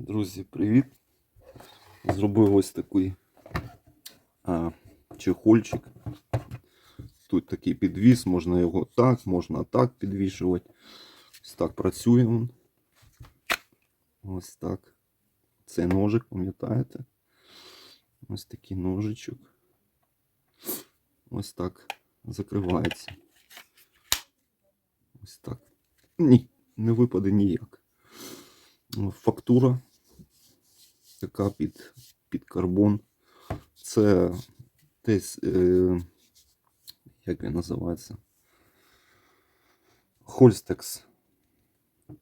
Друзі, привіт! Зробив ось такий а, чехольчик. Тут такий підвіс, можна його так, можна так підвішувати. Ось так працює він. Ось так. Це ножик, пам'ятаєте? Ось такий ножичок. Ось так закривається. Ось так. Ні, не випаде ніяк. Фактура така під, під карбон. Це десь, е, як він називається? Хольстекс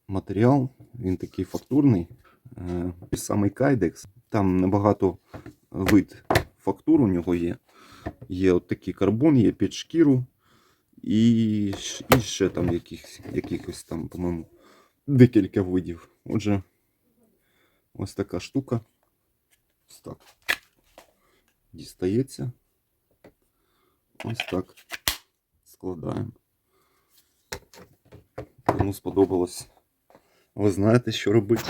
матеріал. Він такий фактурний. Е, самий кайдекс. Там набагато вид фактур у нього є. Є от такий карбон, є під шкіру. І, і ще там якихось, якихось там, по-моєму, декілька видів. Отже, ось така штука. Ось так. Дістається. Ось так. Складаємо. Кому сподобалось. Ви знаєте, що робити.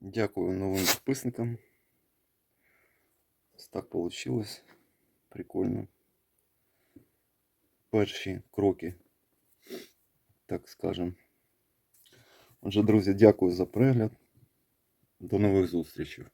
Дякую новим підписникам. Ось так вийшло. Прикольно. Перші кроки, так скажем. Отже, друзі, дякую за перегляд. До нових зустрічей.